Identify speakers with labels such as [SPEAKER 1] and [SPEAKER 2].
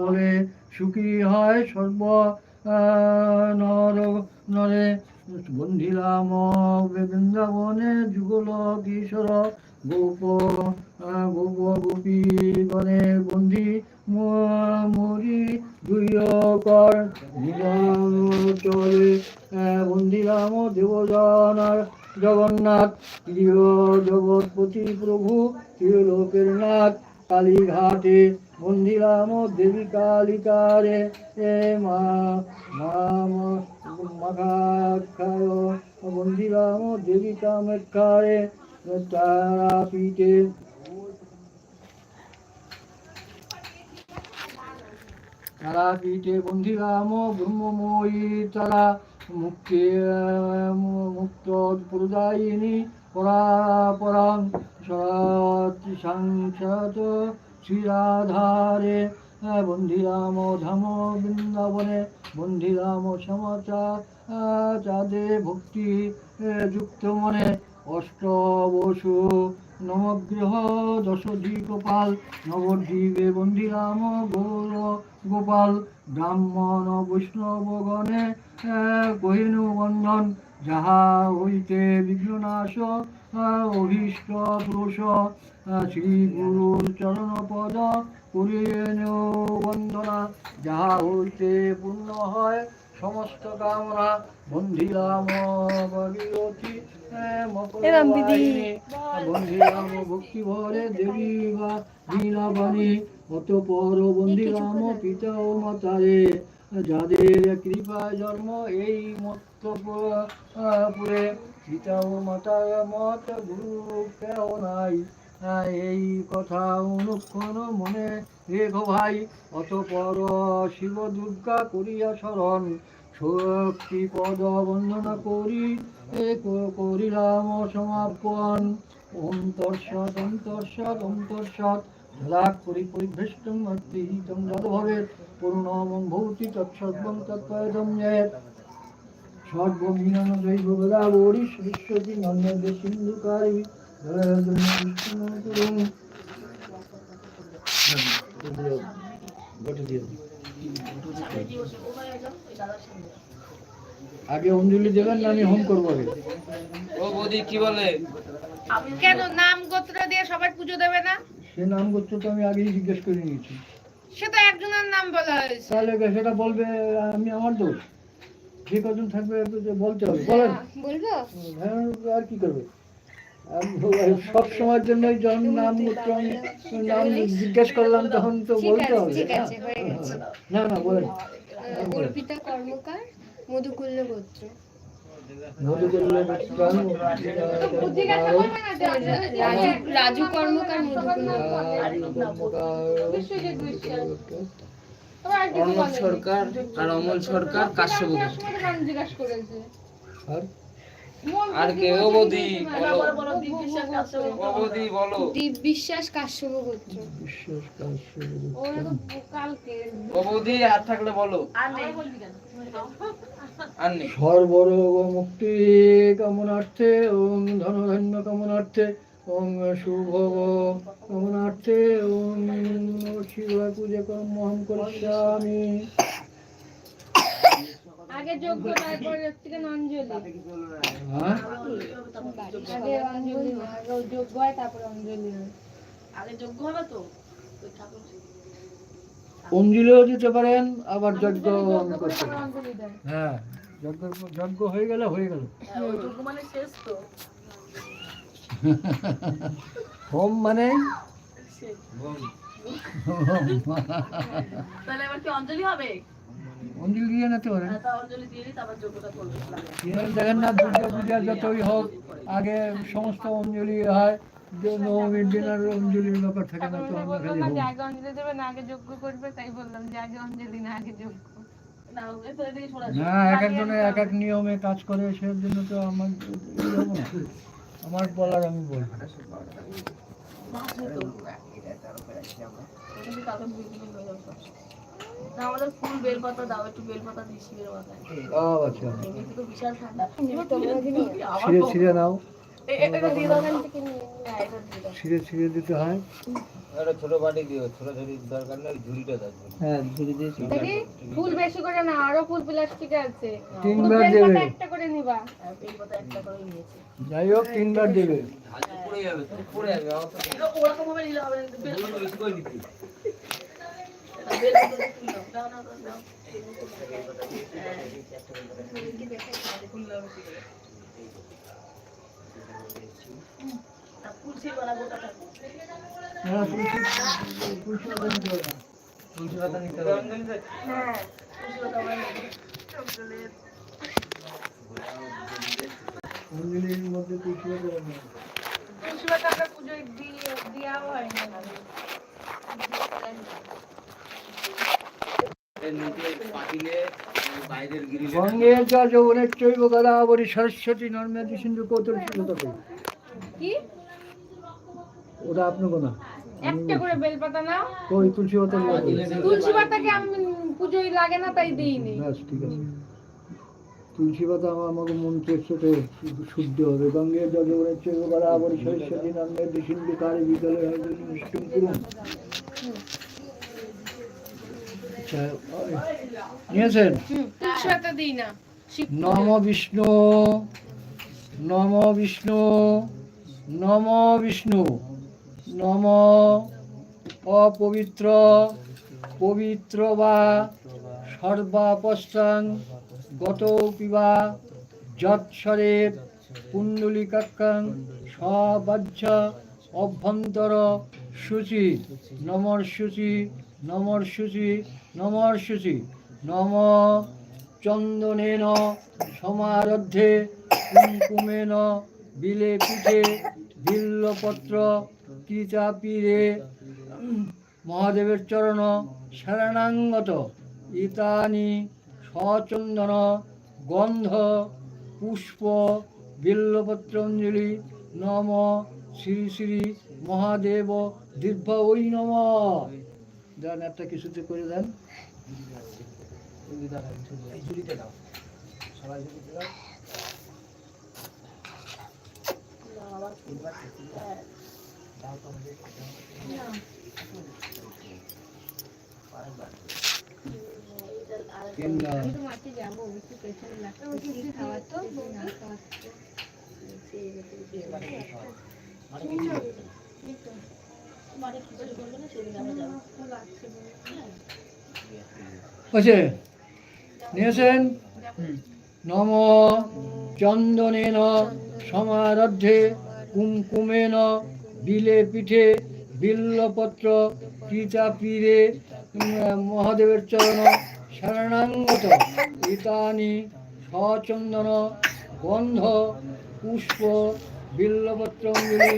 [SPEAKER 1] বলে সুখী হয় সর্ব নর। নরে বন্ধিলাম বৃন্দাবনে যুগল কিশোর গোপ গোপ গোপী গণে বন্ধি মরি দুই কর চলে বন্ধিলাম দেবজনার জগন্নাথ, প্রিয় জগৎপতি প্রভু, ত্রিলোকের নাথ। কালীঘাটে বন্দিরাম দেবী কালিকারে। এ মা দেবী তারাপীঠে। তারাপীঠে বন্দিরাম ব্রহ্মময়ী তারা মুক্তি মুক্ত প্রদায়িনী পরাপরাং সরাতি সাংসত শ্রীরাধারে বন্ধিরাম ধাম বৃন্দাবনে, বন্ধিরাম সমাচার চাঁদে ভক্তি যুক্ত মনে অষ্টবসু নবগ্রহ দশধি গোপাল নবদ্বীপে বন্ধিরাম গৌর গোপাল, ব্রাহ্মণ বৈষ্ণব গণে কহিনু বন্ধন, যাহা হইতে বিঘ্ননাশ অভীষ্ট পুরুষ শ্রী গুরুর চরণ পদ করিয়েন বন্দনা, যাহা হইতে পূর্ণ হয় সমস্ত কামনা ভগীরথী
[SPEAKER 2] দিদি।
[SPEAKER 1] বন্ধিরাম ভক্তি ভরে দেবী বা বীণাবাণী অতপর বন্ধিরাম পিতা ও মাতারে। যাদের কৃপায় জন্ম এই মত্ত পুরে পিতা ও মাতার মত গুরু কেহ নাই। এই কথা অনুক্ষণ মনে রেখো ভাই। অতপর শিব দুর্গা করিয়া স্মরণ শক্তি পদ বন্দনা করি করিলাম সমাপন। অন্তর্ষৎ অন্তর্ষৎ অন্তর্ষৎ লাভ করি ভৌতি গোদাবরী সরস্বতী নন্দে সিন্ধুকারি আগে অঞ্জলি দেবেন না আমি হোম করব আগে।
[SPEAKER 3] ও বৌদি কি বলে?
[SPEAKER 2] কেন নাম গোত্র দিয়ে সবার পুজো দেবে না?
[SPEAKER 1] সে নাম করছ তো আমি আগেই জিজ্ঞেস করে নিয়েছি।
[SPEAKER 2] সে তো একজনের নাম বলা হয়েছে।
[SPEAKER 1] তাহলে সেটা বলবে আমি আমার দোষ। যে কজন থাকবে বলতে হবে। বলেন।
[SPEAKER 2] বলব?
[SPEAKER 1] হ্যাঁ, আর কি করবে? সব সময়ের জন্য যখন নাম নাম জিজ্ঞেস করলাম তখন তো বলতে হবে। না?
[SPEAKER 2] আছে হয়ে গেছে।
[SPEAKER 1] না না বলেন।
[SPEAKER 2] অর্পিতা কর্মকার মধুকুল্ল গোত্র। রাজু রাজু কর্মকার
[SPEAKER 3] সরকার আর অমল সরকার কাশ্যপ
[SPEAKER 1] আর?
[SPEAKER 3] আর কে ও বৌদি বলো। বৌদি বলো?
[SPEAKER 2] দীপ বিশ্বাস কাশ্যপ গোত্র
[SPEAKER 1] বিশ্বাস কাশ্যপ
[SPEAKER 3] ও বৌদি হাত থাকলে বলো। আর নেই।
[SPEAKER 1] সর্বরোগ মুক্তি কামনার্থে ওং ধনধান্য কামনার্থে ওং শুভ কামনার্থে ওং শিব পূজা কর্মহম করিষ্যামি।
[SPEAKER 2] আগে যোগ্য তারপর হচ্ছে অঞ্জলি।
[SPEAKER 1] হ্যাঁ?
[SPEAKER 2] আগে অঞ্জলি আগে যোগ্য হয় তারপর অঞ্জলি হয়।
[SPEAKER 1] অঞ্জলিও দিতে পারেন আবার যজ্ঞ করতে পারেন।
[SPEAKER 2] অঞ্জলি দেয়
[SPEAKER 1] হ্যাঁ যজ্ঞ যজ্ঞ হয়ে গেলে হয়ে গেল। হোম মানে?
[SPEAKER 4] তাহলে এবার কি অঞ্জলি হবে?
[SPEAKER 1] অঞ্জলি দিয়ে নিতে না দুর্গা পূজা যতই হোক আগে সমস্ত অঞ্জলি হয় যে নবমীর দিন আর অঞ্জলির ব্যাপার থাকে না তো আমরা খালি হোম।
[SPEAKER 2] আগে অঞ্জলি দেবে না আগে যোগ্য করবে তাই বললাম যে আগে অঞ্জলি না আগে যোগ্য।
[SPEAKER 4] না এ তো এদিকে শোনা
[SPEAKER 1] না এক একজনে এক এক নিয়মে কাজ করে সেই জন্য তো আমার। আমার বলার আমি বলব
[SPEAKER 4] আমাদের ফুল বেলপাতা দাও একটু বেলপাতা দিই শিবের মাথায়।
[SPEAKER 1] ও আচ্ছা।
[SPEAKER 4] এমনিতে তো বিশাল ঠান্ডা।
[SPEAKER 1] ছিঁড়ে ছিঁড়ে নাও।
[SPEAKER 4] হ্যাঁ, এটা দিয়ে দাও।
[SPEAKER 1] ছিঁড়ে ছিঁড়ে দিতে হয়।
[SPEAKER 3] একটা ছোট বাটি দিও ছোট ছোট দরকার নেই ঝুড়িটা দাও।
[SPEAKER 1] হ্যাঁ ঝুড়ি দিয়ে
[SPEAKER 2] ফুল বেশি করে না আরও ফুল প্লাস্টিকে আছে।
[SPEAKER 1] তিনবার দেবে।
[SPEAKER 2] একটা করে নিবা।
[SPEAKER 4] হ্যাঁ, বেলপাতা একটা করেই নিয়েছি।
[SPEAKER 1] যাই হোক তিনবার দেবে।
[SPEAKER 3] পড়ে যাবে পড়ে যাবে আমার তো
[SPEAKER 4] এটা ওরকম ভাবে নিলে হবে না,
[SPEAKER 1] অঞ্জলির মধ্যে তুলসী পাতা
[SPEAKER 2] তুলসী পাতা আমরা পুজোয় দিয়ে দেওয়া হয় না।
[SPEAKER 3] এর নিচে পাতিলে বাইরের গ্রিলে
[SPEAKER 1] গঙ্গে যৌবনের চৈব গদাবরী সরস্বতী নর্মেদি সিন্ধু কৌতুল শিলতকে
[SPEAKER 2] কি?
[SPEAKER 1] ওটা আপনাকে না
[SPEAKER 2] একটা করে বেলপাতা নাও।
[SPEAKER 1] ওই তুলসী পাতা
[SPEAKER 2] তুলসী পাতাকে আমি লাগে না তাই দিইনি।
[SPEAKER 1] ব্যাস ঠিক আছে। তুলসী পাতা আমার আমাকে শুদ্ধ- হবে। গঙ্গে চ যৌবনের চৈব গদাবরী সরস্বতী নর্মেদি সিন্ধু কালী বিদ্যালয় নিয়েছেন
[SPEAKER 2] হুম, তুলসী পাতা দিই না শিব
[SPEAKER 1] নম বিষ্ণু নম বিষ্ণু নম বিষ্ণু নম অপবিত্র পবিত্র বা সর্বাপস্থাং গত পিবা যৎসরের কুণ্ডলিকাক্ষাং সবাহ্য অভ্যন্তর শুচি নমর শুচি নমর শুচি নমর শুচি নম চন্দনেন সমারদ্ধে কুঙ্কুমেন বিলে পিঠে, বিল্লপত্র কৃতাপীরে মহাদেবের চরণ শরণাঙ্গত ইতানি সচন্দন গন্ধ, পুষ্প বিল্লপত্র অঞ্জলি নম শ্রী শ্রী মহাদেব দীর্ঘ ওই নম। দেন একটা কিছুতে করে দেন
[SPEAKER 3] এই ঝুড়িতে দাও সবাই ঝুড়িতে দাও
[SPEAKER 2] খাওয়া তো
[SPEAKER 1] আছে নিয়েছেন? নম চন্দনেন সমারদ্ধে কুমকুমেন বিলে পিঠে বিল্লপত্র কৃতাপীরে মহাদেবের চরণ শরণাঙ্গত। ইতানি সচন্দন গন্ধ পুষ্প বিল্লপত্র অঞ্জলি